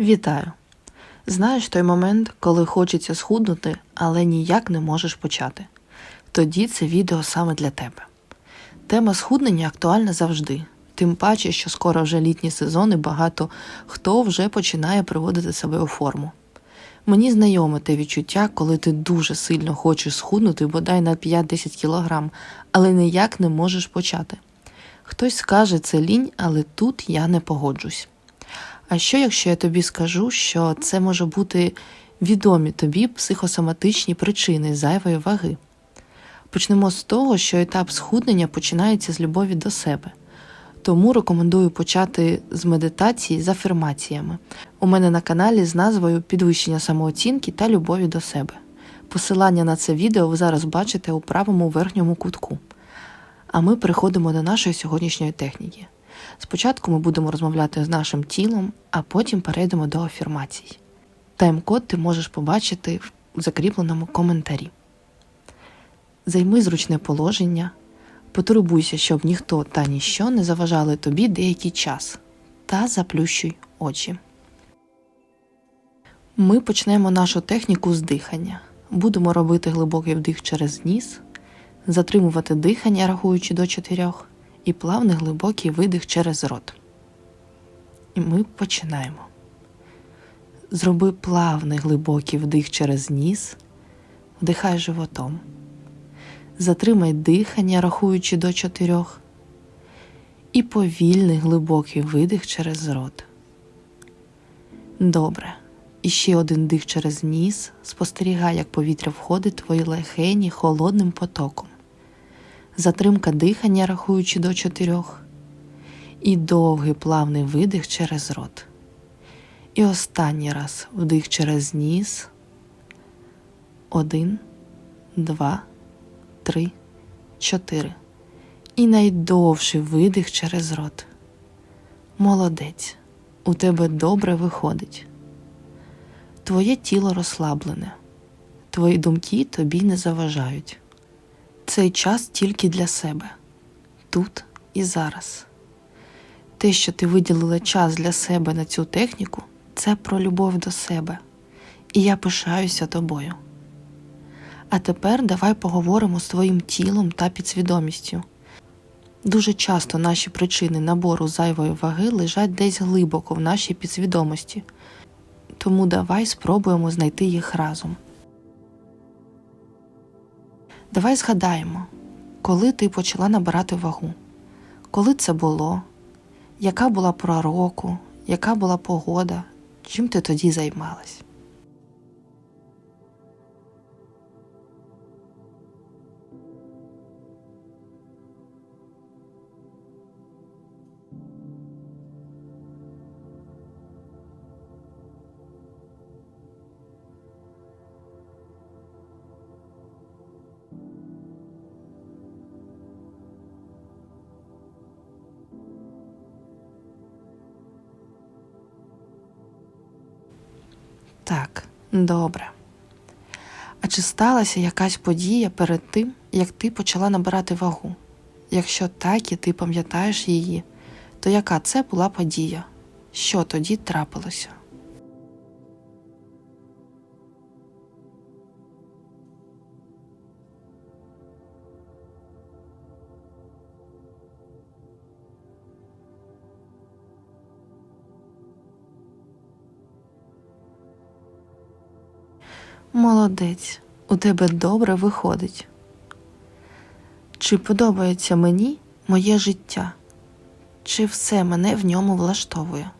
Вітаю! Знаєш той момент, коли хочеться схуднути, але ніяк не можеш почати. Тоді це відео саме для тебе. Тема схуднення актуальна завжди, тим паче, що скоро вже літній сезон і багато хто вже починає приводити себе у форму. Мені знайоме те відчуття, коли ти дуже сильно хочеш схуднути бодай на 5-10 кілограм, але ніяк не можеш почати. Хтось скаже це лінь, але тут я не погоджусь. А що, якщо я тобі скажу, що це може бути відомі тобі психосоматичні причини зайвої ваги? Почнемо з того, що етап схуднення починається з любові до себе. Тому рекомендую почати з медитації з афірмаціями. У мене на каналі з назвою Підвищення самооцінки та любові до себе. Посилання на це відео ви зараз бачите у правому верхньому кутку. А ми переходимо до нашої сьогоднішньої техніки. Спочатку ми будемо розмовляти з нашим тілом, а потім перейдемо до афірмацій. Тайм-код ти можеш побачити в закріпленому коментарі. Займи зручне положення, потурбуйся, щоб ніхто та ніщо не заважали тобі деякий час, та заплющуй очі. Ми почнемо нашу техніку з дихання. Будемо робити глибокий вдих через ніс, затримувати дихання, рахуючи до чотирьох, і плавний глибокий видих через рот. І ми починаємо. Зроби плавний глибокий вдих через ніс, вдихай животом. Затримай дихання, рахуючи до чотирьох, і повільний глибокий видих через рот. Добре. І ще один дих через ніс. Спостерігай, як повітря входить твої легені холодним потоком. Затримка дихання, рахуючи до чотирьох. І довгий плавний видих через рот. І останній раз вдих через ніс. Один, два, три, чотири. І найдовший видих через рот. Молодець. У тебе добре виходить. Твоє тіло розслаблене, твої думки тобі не заважають. Цей час тільки для себе, тут і зараз. Те, що ти виділила час для себе на цю техніку, це про любов до себе, і я пишаюся тобою. А тепер давай поговоримо з твоїм тілом та підсвідомістю. Дуже часто наші причини набору зайвої ваги лежать десь глибоко в нашій підсвідомості тому давай спробуємо знайти їх разом. Давай згадаємо, коли ти почала набирати вагу, коли це було, яка була пора року, яка була погода, чим ти тоді займалась. Добре. А чи сталася якась подія перед тим, як ти почала набирати вагу? Якщо так і ти пам'ятаєш її, то яка це була подія? Що тоді трапилося? Молодець, у тебе добре виходить. Чи подобається мені моє життя? Чи все мене в ньому влаштовує?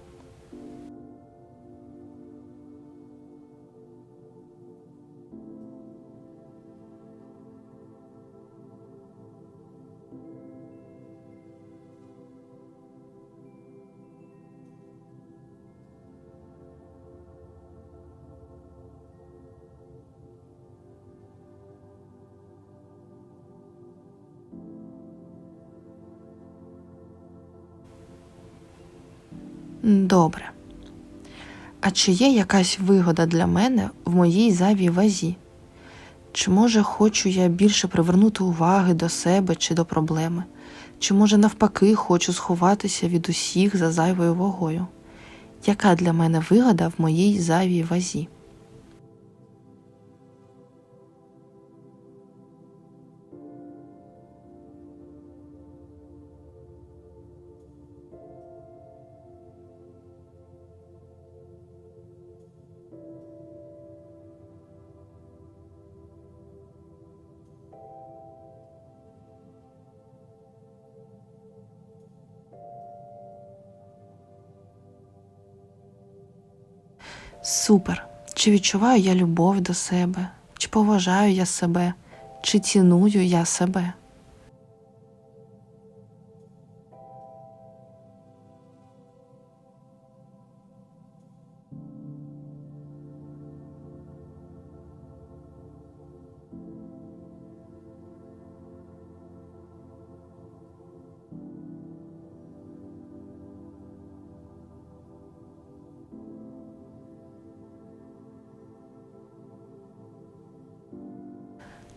Добре. А чи є якась вигода для мене в моїй зайвій вазі? Чи може хочу я більше привернути уваги до себе чи до проблеми? Чи може навпаки хочу сховатися від усіх за зайвою вагою? Яка для мене вигода в моїй зайвій вазі? Супер! Чи відчуваю я любов до себе? Чи поважаю я себе? Чи ціную я себе?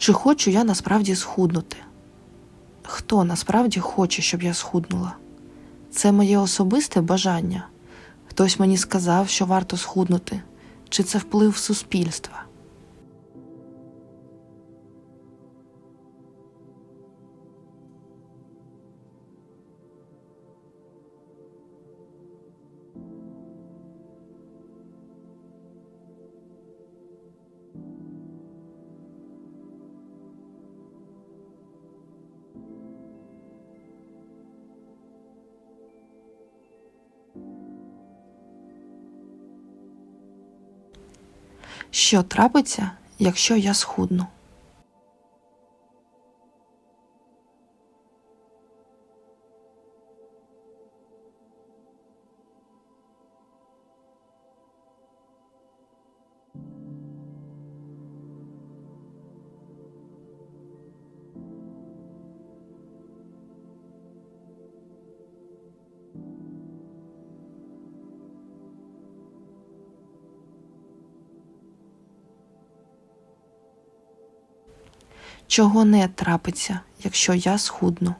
Чи хочу я насправді схуднути? Хто насправді хоче, щоб я схуднула? Це моє особисте бажання. Хтось мені сказав, що варто схуднути, чи це вплив суспільства? Що трапиться, якщо я схудну? Чого не трапиться, якщо я схудну?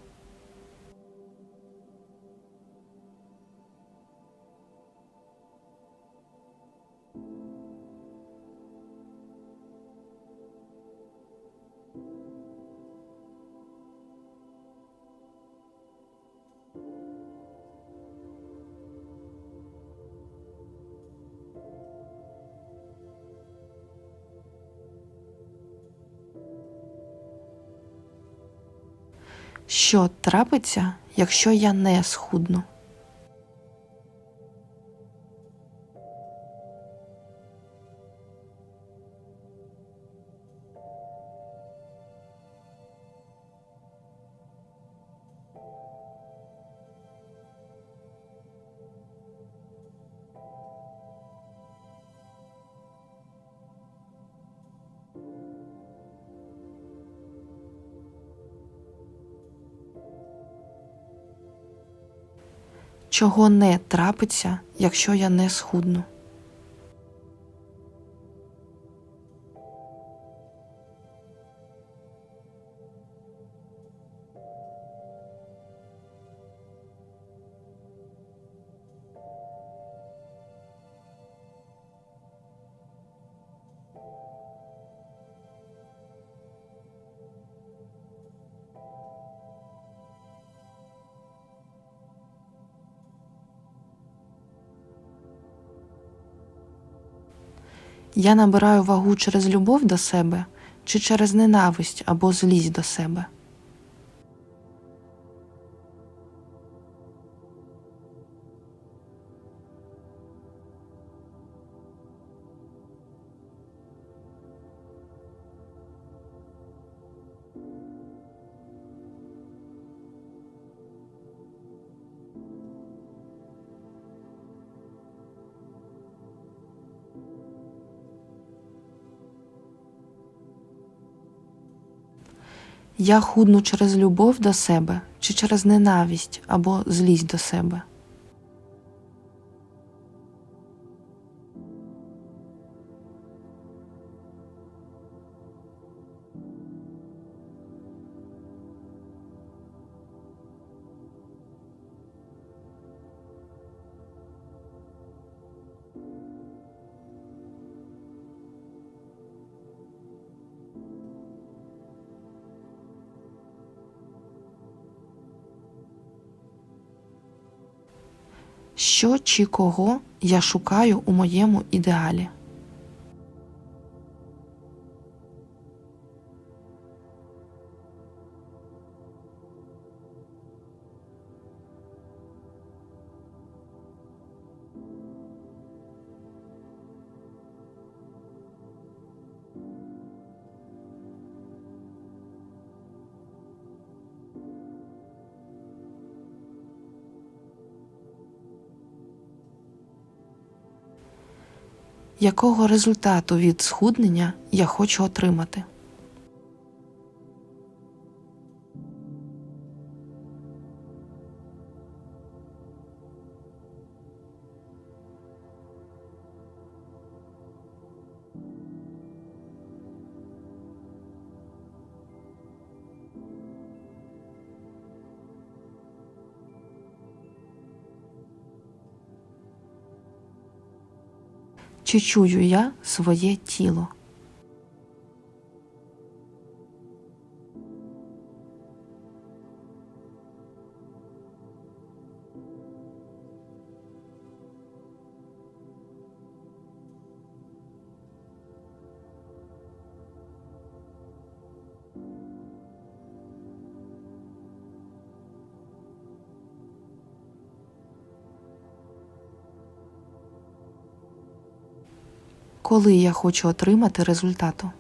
Що трапиться, якщо я не схудну? Чого не трапиться, якщо я не схудну? Я набираю вагу через любов до себе чи через ненависть або злість до себе? Я худну через любов до себе чи через ненависть або злість до себе? Що чи кого я шукаю у моєму ідеалі. Якого результату від схуднення я хочу отримати? Чи чую я своє тіло? Коли я хочу отримати результату?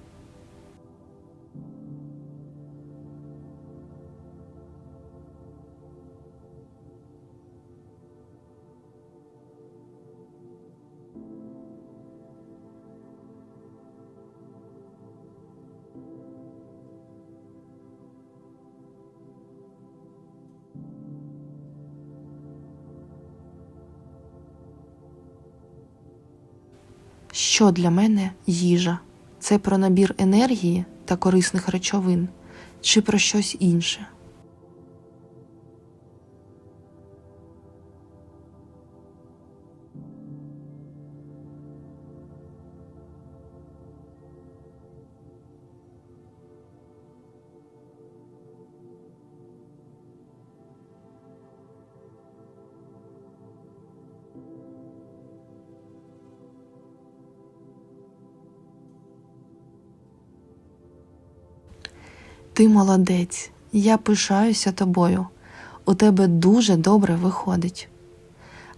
Що для мене їжа? Це про набір енергії та корисних речовин чи про щось інше? Ти молодець, я пишаюся тобою. У тебе дуже добре виходить.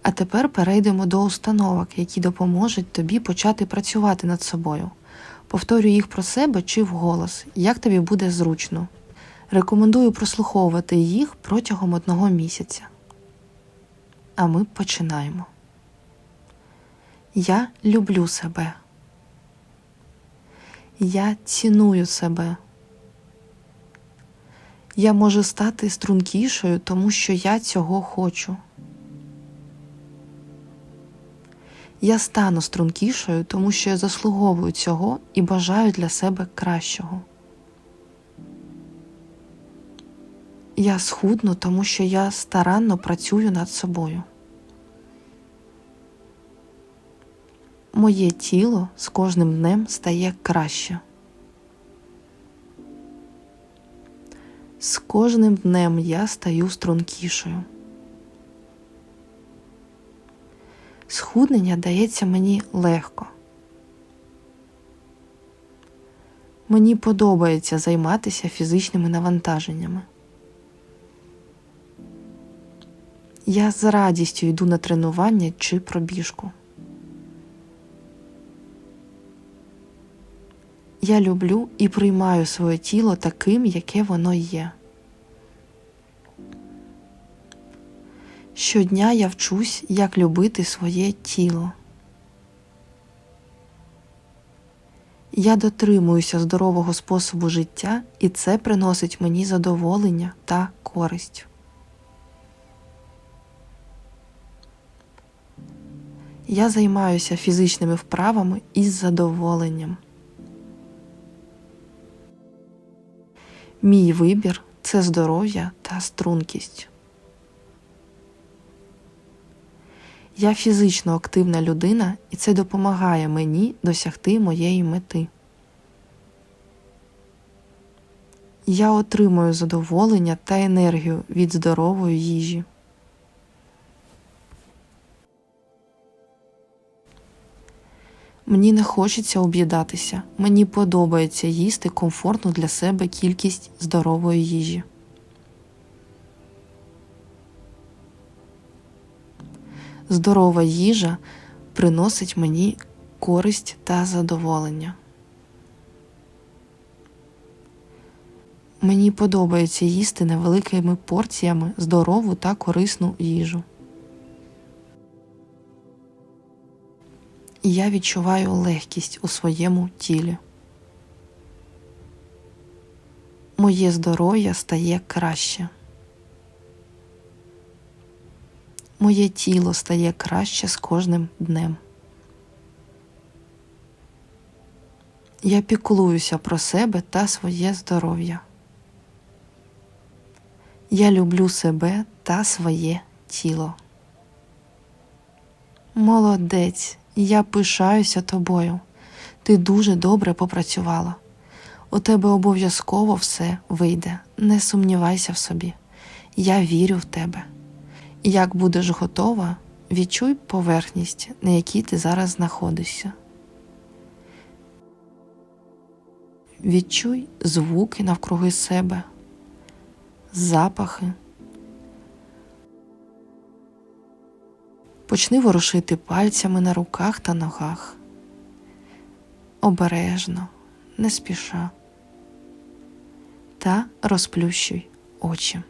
А тепер перейдемо до установок, які допоможуть тобі почати працювати над собою. Повторюй їх про себе чи вголос, як тобі буде зручно. Рекомендую прослуховувати їх протягом одного місяця. А ми починаємо. Я люблю себе. Я ціную себе. Я можу стати стрункішою, тому що я цього хочу. Я стану стрункішою, тому що я заслуговую цього і бажаю для себе кращого. Я схудну, тому що я старанно працюю над собою. Моє тіло з кожним днем стає краще. З кожним днем я стаю стрункішою. Схуднення дається мені легко. Мені подобається займатися фізичними навантаженнями. Я з радістю йду на тренування чи пробіжку. Я люблю і приймаю своє тіло таким, яке воно є. Щодня я вчусь, як любити своє тіло. Я дотримуюся здорового способу життя, і це приносить мені задоволення та користь. Я займаюся фізичними вправами із задоволенням. Мій вибір це здоров'я та стрункість. Я фізично активна людина, і це допомагає мені досягти моєї мети. Я отримую задоволення та енергію від здорової їжі. Мені не хочеться об'їдатися. Мені подобається їсти комфортну для себе кількість здорової їжі. Здорова їжа приносить мені користь та задоволення. Мені подобається їсти невеликими порціями здорову та корисну їжу. І я відчуваю легкість у своєму тілі. Моє здоров'я стає краще. Моє тіло стає краще з кожним днем. Я піклуюся про себе та своє здоров'я. Я люблю себе та своє тіло. Молодець, я пишаюся тобою. Ти дуже добре попрацювала. У тебе обов'язково все вийде. Не сумнівайся в собі. Я вірю в тебе. Як будеш готова, відчуй поверхність, на якій ти зараз знаходишся. Відчуй звуки навкруги себе, запахи. Почни ворушити пальцями на руках та ногах. Обережно, не спіша. Та розплющуй очі.